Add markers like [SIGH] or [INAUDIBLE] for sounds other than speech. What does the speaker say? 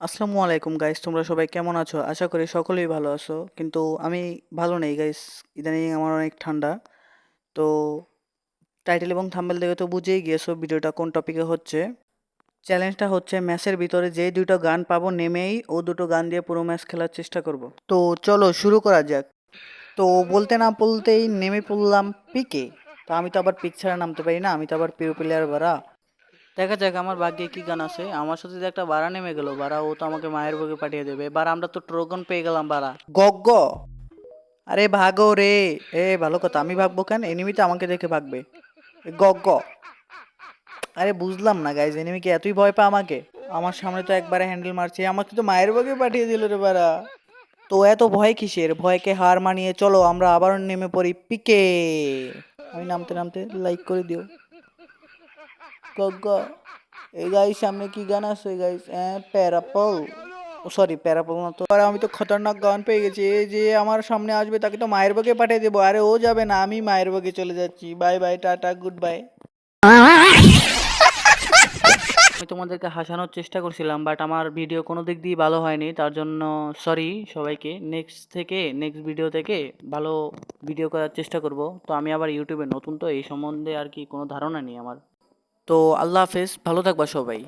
আসসালামু আলাইকুম গাইস তোমরা সবাই কেমন আছো? আশা করি সকলেই ভালো আছো। কিন্তু আমি ভালো নেই গাইস ইদানিং আমার অনেক ঠান্ডা। তো টাইটেল এবং থাম্বেল দেখে তো বুঝেই গিয়েছো ভিডিওটা কোন টপিকে হচ্ছে। চ্যালেঞ্জটা হচ্ছে ম্যাচের ভিতরে যে দুটো গান পাবো নেমেই ও দুটো গান দিয়ে পুরো ম্যাচ খেলার চেষ্টা করব। তো চলো শুরু করা যাক। তো বলতে না বলতেই নেমে পড়লাম পিকে। তো আমি তো আবার পিক ছাড়া নামতে পারি না, আমি তো আবার পিও প্লেয়ার বাড়া দেখা যাক আমার ভাগ্যে কি গান আছে। আমার সাথে একটা বাড়া নেমে গেল বাড়া ও তো আমাকে মায়ের বগে পাঠিয়ে দেবে। এবার আমরা তো ট্রোগন পেয়ে গেলাম বাড়া গগ্গ। আরে ভাগো রে। এ, ভালো কথা। আমি ভাগবো কেন? এনিমিতে আমাকে দেখে ভাগবে। গগ্গ। আরে বুঝলাম না গাইজ এনিমি কি এতই ভয় পা আমাকে? আমার সামনে তো একবারে হ্যান্ডেল মারছে। আমাকে তো মায়ের বগে পাঠিয়ে দিল রে বাড়া তো এত ভয় কিসের? ভয়কে হার মানিয়ে চলো, আমরা আবার নেমে পড়ি পিকে। আমি নামতে নামতে লাইক করে দিও। গাইস সামনে কি গান আছে আমি তো খতরনাক গান পেয়ে গেছি। এই যে আমার সামনে আসবে, তাকে তো মায়ের বগে পাঠিয়ে দেবো। আরে, ও যাবে না, আমি মায়ের বগে চলে যাচ্ছি। Bye bye tata good bye [LAUGHS] আমি তোমাদেরকে হাসানোর চেষ্টা করছিলাম বাট আমার ভিডিও কোনো দিক দিয়ে ভালো হয়নি। তার জন্য সরি সবাইকে। নেক্সট থেকে নেক্সট ভিডিও থেকে ভালো ভিডিও করার চেষ্টা করব। তো আমি আবার ইউটিউবে নতুন, তো এই সম্বন্ধে আর কি কোনো ধারণা নেই আমার। তো আল্লাহ হাফেজ ভালো থাকবা সবাই।